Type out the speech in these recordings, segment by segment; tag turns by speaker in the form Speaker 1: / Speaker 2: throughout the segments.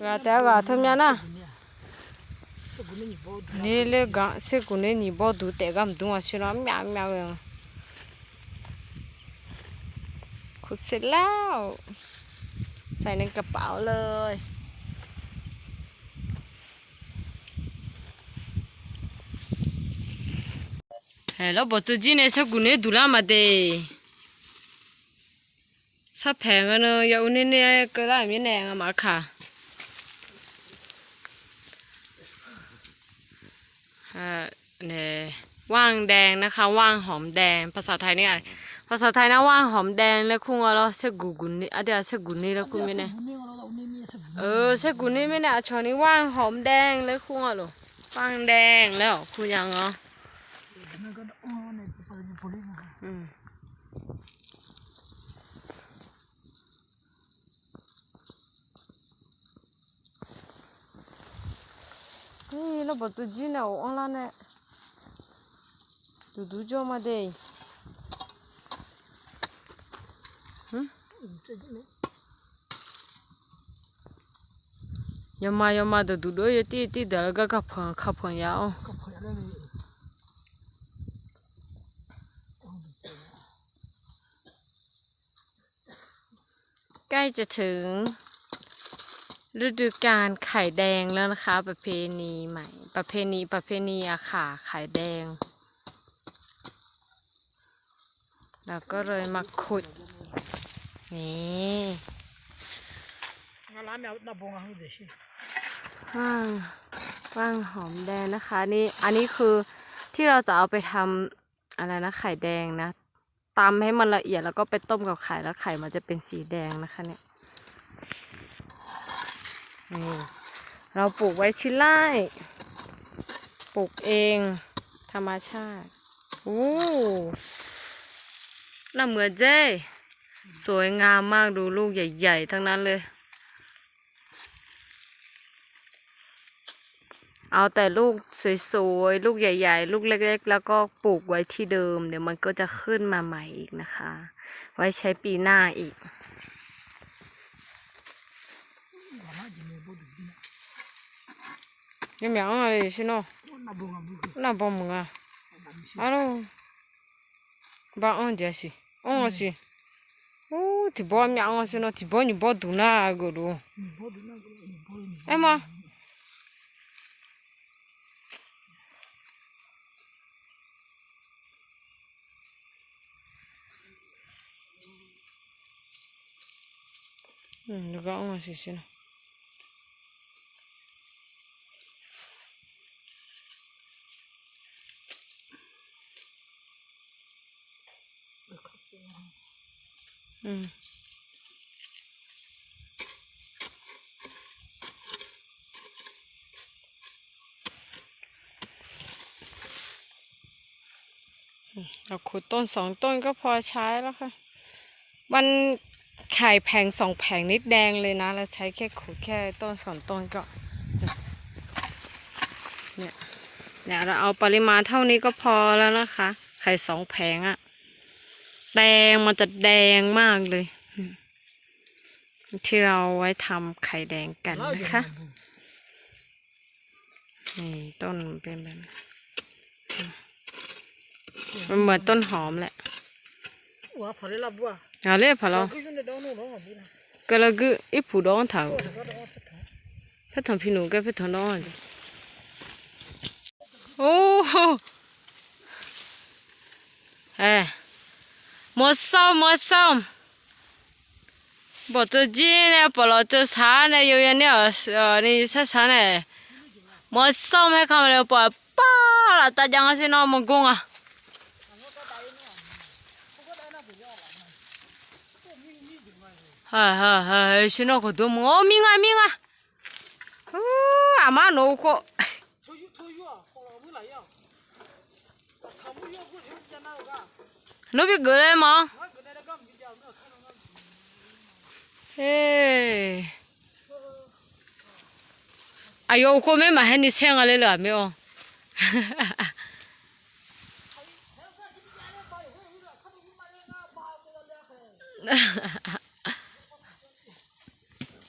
Speaker 1: gà té gà thơm nha na nè lê gà sẽ cũng nên nhỉ bao đủ té gam đúng à xí nó mèo mèo rồi ขุดเสร็จแล้วใส่ในกระเป๋าเลยเฮ้ยแล้วบอกจะจีเนี่ยสักกู เนี่ยดูแลมาเดสักแพงกันเนอะอย่าอุ่นเนี่ยก็ได้ไม่แน่อะมาค่ะอ่าเนี่ยว่างแดงนะคะ ว่างหอมแดง ภาษาไทยนี่อะไรภาษาไทยนะว่างหอมแดงแล้วคุ้งอะไรเสกกุกุนนี่อะเดี๋ยวเสกกุนนี่แล้วคุ้งไม่แน่เออเสกุนี่ไม่น่าชอนี่ว่างหอมแดงเลยคุณอะหรอว่างแดงแล้วคุณยังเหรออืม นี่เราบอกตัวจีนเอาอันไละเนี่ยดูดูจอมาเดย์ฮึยามายามาเดี๋ยวดูด้วยตีตีเดี๋ยวก็ขับผ่อนขับผ่อนยาวใกล้จะถึง ฤดูกาลไข่แดงแล้วนะคะ ประเพณีใหม่ ประเพณีประเพณีอะค่ะไข่แดงเราก็เลยมาขุด นี่ว่างว่างหอมแดงนะคะนี่อันนี้คือที่เราจะเอาไปทำอะไรนะไข่แดงนะตำให้มันละเอียดแล้วก็ไปต้มกับไข่แล้วไข่มันจะเป็นสีแดงนะคะเนี่ย นี่เราปลูกไว้ที่ไร่ปลูกเอง ธรรมชาติโอ้น่าเหมือนเจ้สวยงามมากดูลูกใหญ่ๆ ทั้งนั้นเลย เอาแต่ลูกสวยๆ ลูกใหญ่ๆ ลูกเล็กๆ แล้วก็ปลูกไว้ที่เดิม เดี๋ยวมันก็จะขึ้นมาใหม่อีกนะคะ ไว้ใช้ปีหน้าอีก yung miang nga rin sino na bong nga ano ba on dia si on si o ti bo miang nga sino ti bo ni bo du na go do e ma 응, 누가 엉어 수 있으나. เราขุดต้นสองต้นก็พอใช้แล้วค่ะ มันไข่แผงสองแผงนิดแดงเลยนะ เราใช้แค่ขุดแค่ต้นสองต้นก็ เนี่ย เนี่ยเราเอาปริมาณเท่านี้ก็พอแล้วนะคะ ไข่สองแผงอะ่ะ แดงมันจะแดงมากเลย ที่เราไว้ทำไข่แดงกันนะคะนี่ต้นเป็นแบบมันเหมือนต้นหอมแหละ
Speaker 2: หัว
Speaker 1: เอาเลยพอเราก็แล้วก็อีผูดองเถาพระถมพี่หนูก็พระถมน้องโอ้เฮ้ หมดส้มหมดส้มบอกจะจีเนี่ยบอกเราจะช้าเนี่ยอยู่ยันเนี่ยเออนี่ช้าช้าเนี่ยหมดส้มให้เขาเลยบอกป้าเราตาจังสิน้องมึงกุ้งอะฮ่าฮ่าฮ่าสิโนก็ดูมึงอ๋อมิงอะมิงอะอู้อามาโนก็ nó biết gửi đây mà. Ê ai yêu cô mấy mà hết đi xem lại là mấy ông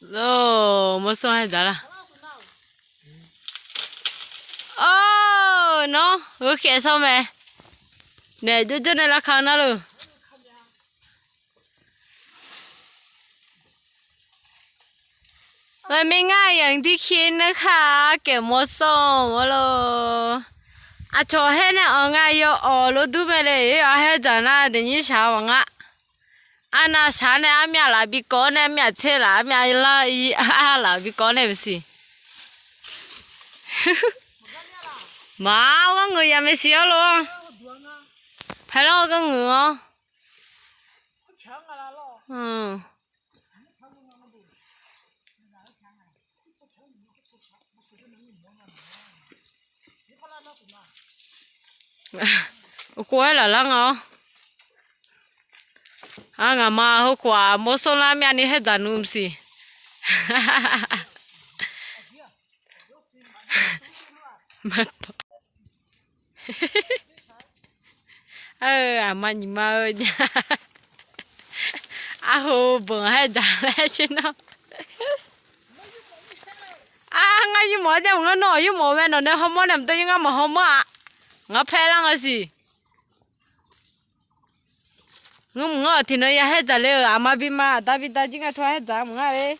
Speaker 1: rồi mất số hai giờ là? Oh nó hứa kẹt sao mẹ? Ne, du du ne la kana lo. Mà mình ngay yang đi khiến nó khá kẻ mô sông mô lô. À chó hê nè ở ngay yo ở lô du mê lê yo hê giả nà đình yí xá vọng á. À nà xá nè á mẹ là bị
Speaker 2: có nè mẹ chê
Speaker 1: là mẹ là yí á là bị có nè bì xì.
Speaker 2: Mà, ông người ya
Speaker 1: mê xì
Speaker 2: á lô. phải lo con ngựa.
Speaker 1: Ừ. cuối là lăng ó à ngà mà hôm qua mua số la mi anh hết dàn um si ha ha ha ơ à mà nhìn mà ơi nha à hồ bừng hết giả lẽ chứ nó à ngay như mỗi đêm nó nổi như mỗi bên nó nếu không muốn làm tới nhưng mà không muốn à ngã phe lăng à gì ngum ngọ thì nó ya hết lệ à mà bị mà ta bị ta chỉ ngay thôi hết mà ngay đấy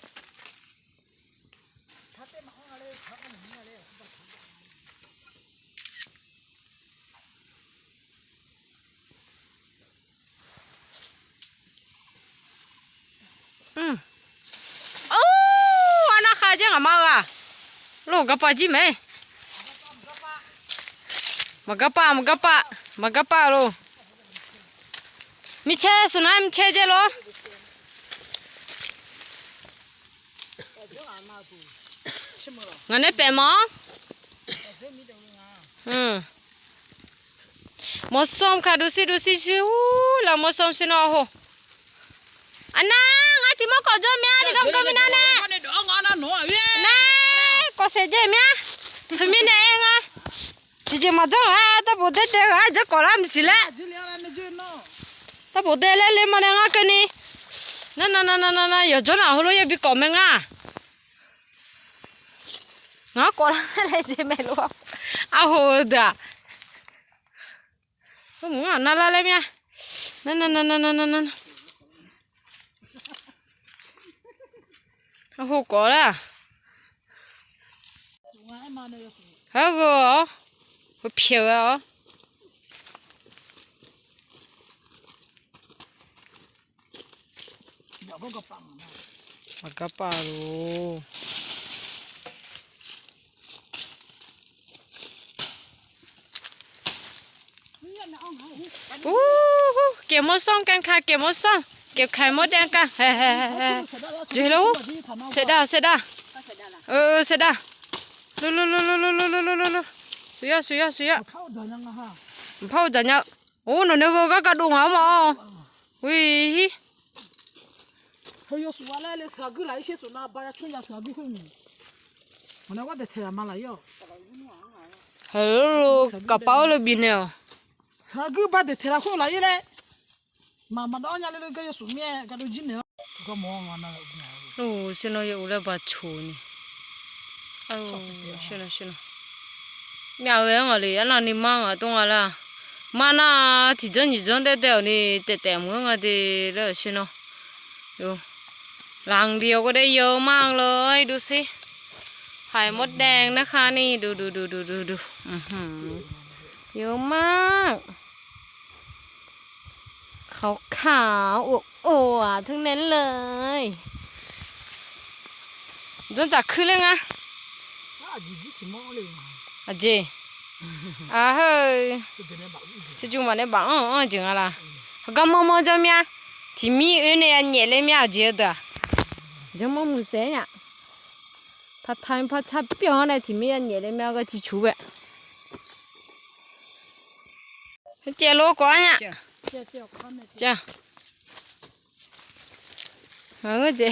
Speaker 1: หมกระปะจิ้มไหมมมกระปะหมกระปะหมก
Speaker 2: ระปะโลมิ
Speaker 1: เชสุนั
Speaker 2: ยมิเชเจ
Speaker 1: โลงั้นได้เป๋มออืมมอสซอมค่ะดูสิดูสิชิวแล้
Speaker 2: วมอสซอ
Speaker 1: มสินอโหอันนั้นอาทิมอก็จอมีอาทิกำ
Speaker 2: กำมินาเน่
Speaker 1: นั่น ก็เสียใจมั้ยถึงมีไยนไงจีเจมาจ้องอะตาบุเดเดอะจะกอลามสิละตาบุเดเล
Speaker 2: เล่มัน
Speaker 1: ไงกันนี่
Speaker 2: นั่นนั่นนั่
Speaker 1: นนั่นนั่นย่าจ้องอะหัวเราอย่าไปกอมงอะงอกอลมอะไรจีไม่รู้อ้า
Speaker 2: วเด้อ
Speaker 1: ก็มึงอะนั่นละเลย
Speaker 2: มั้ยนั่นนั่นนั่นนั่นนั่นนั่โอ้โหกอละ 아고 피워 아
Speaker 1: 까 바로 오เก็
Speaker 2: บมดส่งกันค่ะเก็บมดส่งเก็บไข่มดแดงกันเฮ้
Speaker 1: ยเฮ้เฮ้ยดูล้เสร็จแล้วเสด้วเออเสด้ว ลุลุลุลุลุลุลุลุลุลุสุยะสุยะสุยะเผาดันยังฮะเผาดันยังโอ้หนูนึกว่ากระดูกหามอะวิฮีเขาโยสุวาเลเลสากุไลเชสุนาบารชุนยาสา
Speaker 2: กุคนนี้มั
Speaker 1: นว่าเด็กเธอมาละย
Speaker 2: อเฮ้ยก
Speaker 1: ระเป๋าเลยบินเนี่ยสากุบาเด็กเธอคนละยี่เลยมามาดอนยาเลเลก็โยสุเมียกระดูกจินเนี่ยก็มองอะนะโอ้เสียน้อยอุเลบาชูนี่ 哎呦，行了行了，苗人我哩，俺那你忙啊，懂
Speaker 2: 我ะ。嘛那
Speaker 1: 提前提前得得哩，得得么我的了行了，哟，人เดียวนี่เด็ดเดียวมึงอะไรเลยชิลโยหลังเดียวก็ได้เยอะมากเล
Speaker 2: ยดูสิไข่มดแด
Speaker 1: งนะคะนี่ดูดูดูดูดูดูเยอะมากขาวขาวอวบอวบทั้งนั้นเลยจนจากขึ้นเลยไง Aje. Ah. Cucu mana bang? Oh, jangan lah. Kau mau mau jom ya? Timi ini ya nyele ya aje dah. Jangan mau musai ya. Ta time pa cha biang le timi ya nyele ya ke cucu be. Jelo kau ya. Jah. Angkat je.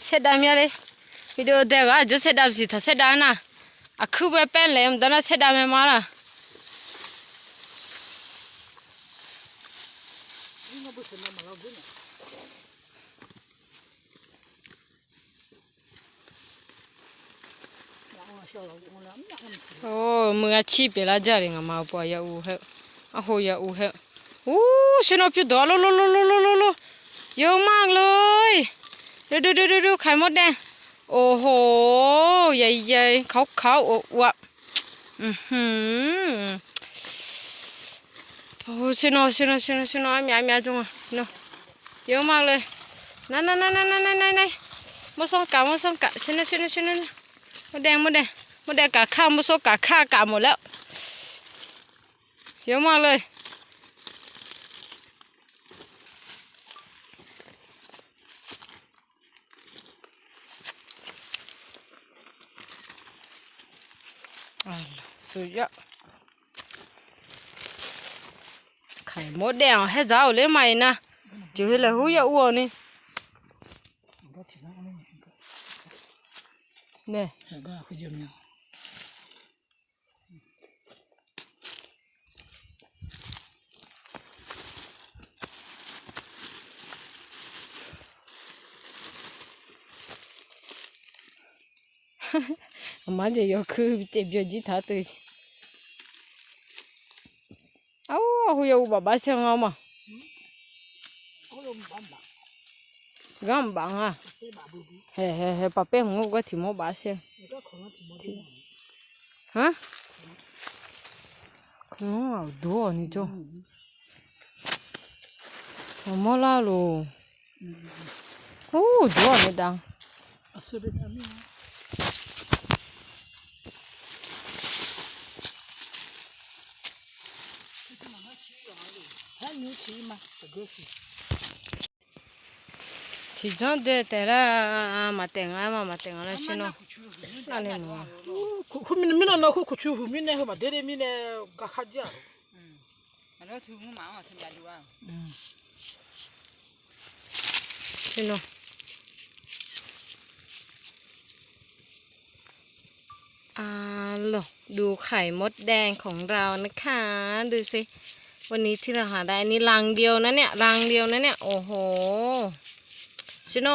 Speaker 1: Sedap ya le. Video dega, jadi sedap sih, tak sedap na. အခုပဲပန့်လဲမတနာဆက်တာမမလားโอ้มืออาชีพเปล่าจ้าเลยงามาปอยาอูเหอะโอ้โหยาอูเหอะอู้ฉันเอาพิดอลโลโลโลโลโลโลเยอะมากเลยดูดูดูดูไข่มดแดง โอ้โห ใหญ่ใหญ่ขาวขาวๆอวบอือหือโอ้ฉันเอาฉันเอาฉันเอาฉันเอามีมีจังอะเนาะเยอะมากเลยนั่นนั่นนั่นนั่นนั่นนั่นนั่นมาส่งกะมาส่งกะฉันเอาฉันเอาฉันเอามแดงมดแดงมดแดงกะข้าวมดโซกะข้ากะหมดแล้วเยอะมากเลย Dạ. Suya. Khai mo đèo hết giáo
Speaker 2: lấy mày na. Chỉ là hú ya uo ni. Nè. mà giờ
Speaker 1: yêu cứ chế я кыб тебе дитаты. huyo uba basi ngoma. Gamba ha. He he he pape mu
Speaker 2: go timo basi ha? Kono do ni jo. Mo lo. O do ni Tijan de tera matenga ma matenga la shino. Nani
Speaker 3: no. Kumine mina na ku kuchu humine ba dere mine gakhaja. Ala tu
Speaker 1: mu ma ma tamba duwa. Shino. Ah, lo ดูไข่มดแดงของเรานะคะ ดูสิ วันนี้ที่เราหาได้นี่รังเดียวนะเนี่ยรังเดียวนะเนี่ยโอ้โหชิโน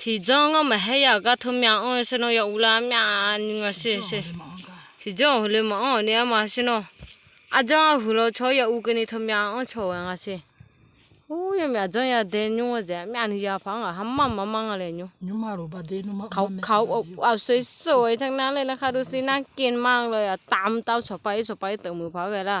Speaker 1: ที่จ้องก็ไม่ให้ยากก็ทุ่มยาอ้อชิโนอยากอุลามยานึงอะ
Speaker 2: สิสิ
Speaker 1: ที่จ้องเลยมั้งเนี่ยมาชิโนอาจ้องหัวเราชอยอยากอุกันนี่ทุ่มยางอ้อชอยอะสิโอ้ยมีอาจารงอยาเดินยุ่งอ่จ้ะมีอันนี้ยาฟังอะหัมมัมมัมังอะไรยุ่ง
Speaker 2: ยุ่งมารือ
Speaker 1: เดนยุ่งมาเขาเขาเอาสวยๆทั้งนั้นเลยนะคะดูสิน่ากินมากเลยอะตามเตาฉบไปฉบไปเติมมือพักเลยล่ะ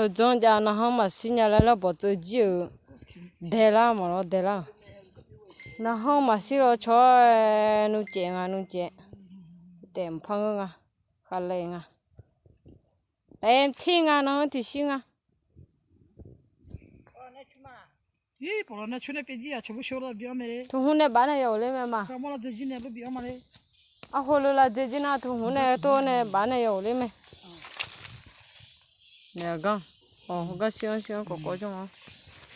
Speaker 1: ဟိုဇွ
Speaker 2: န်ကြန
Speaker 1: ဟမစညာလာလဘတဂျီဒဲလာမရောဒဲလာနဟမစီရောချောနုကျငါနုကျတဲမဖငငါခလေငါအဲထင်းငါနော်တရှိငါ
Speaker 2: ဒီပေါ်လာနေချွနေပကြီးအချဘူးရှိုးတော့ပြောမယ်
Speaker 1: သူဟိုနဲ့ဘာနဲ့ရောလဲမမ
Speaker 2: ကမလာဒဂျင်းနဲ့ပြောမ
Speaker 1: လဲအဟိုလိုလာဒဂျင်းနာ
Speaker 2: သူဟိုနဲ့တော့နဲ့ဘာနဲ့ရောလဲမယ်
Speaker 1: 내가?
Speaker 2: 어 그가 시원시원 꼬꼬정어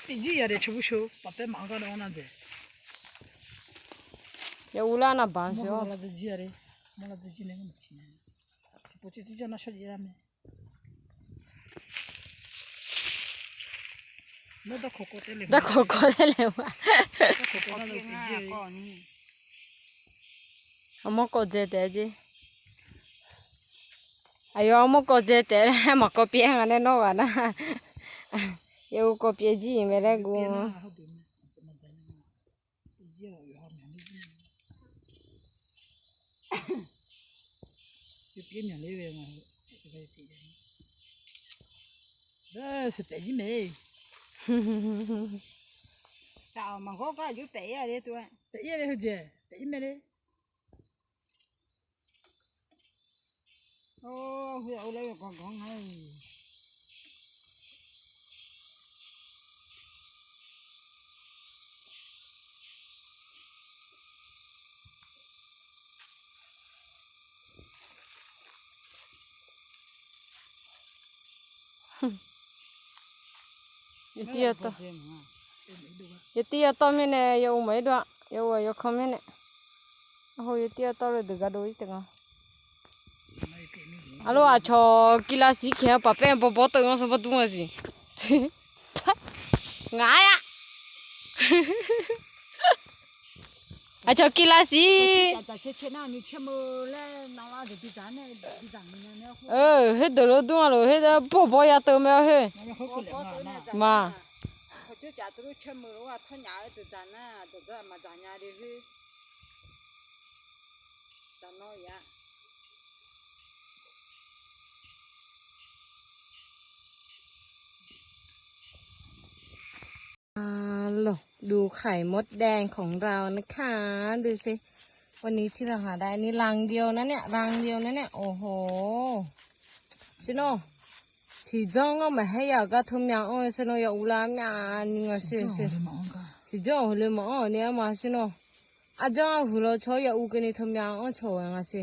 Speaker 2: 이제 야래 저부쇼 밥에 망가나 오는데 야 울라나 반쇼
Speaker 1: 몰라도 지야래?
Speaker 2: 몰라도 지내가
Speaker 3: 미치네. 보지
Speaker 1: 뒤져나 쇼지라며 너도 코코텔레 나 코코텔레 와 코코텔레 와 엄마
Speaker 2: 꼬제 되지? ayo mo ko jete mo ko pie ngane no bana yo ko pie ji mere gu pie nya le ve ma da se te ji me
Speaker 3: sao mà có có chú bé à đấy tôi
Speaker 2: bé à đấy hả chị bé mẹ đấy
Speaker 3: ô khi ấu lấy còn còn hay
Speaker 1: tia to. tia to mene yo mấy đoạn? Yo yo không mene hồi tia to rồi được gà
Speaker 3: đôi tiếng Alo à cho kí là xí khéo bà bé bố bố tôi ngon sao bố tôi mà
Speaker 1: gì ngái ạ à cho kí là xí ờ hết đồ lô đúng rồi hết đồ
Speaker 2: bố bố ya tôi mèo hết mà
Speaker 1: chú
Speaker 3: chả tôi chơi mờ quá thôi nhà ở từ già nè từ giờ mà già nhà đi chứ già nói vậy หล
Speaker 1: อกดูไข่มดแดงของเรานะคะ ดูสิ วันนี้ที่เราหาได้นี่รังเดียวนะเนี่ย รังเดียวนะเนี่ย โอ้โหชิโน่ที่จ้องก็ไม่ให้อยากก็ทุ่มย่างอ้อชิโน่อยากอุลามยานี่ไงสิสิที่จ้องเลยมั่งเนี่ยมาชิโน่อาจ้องหัวเราะชอยอยากอุกันนี่ทุ่มย่างอ้อยชอยไงสิ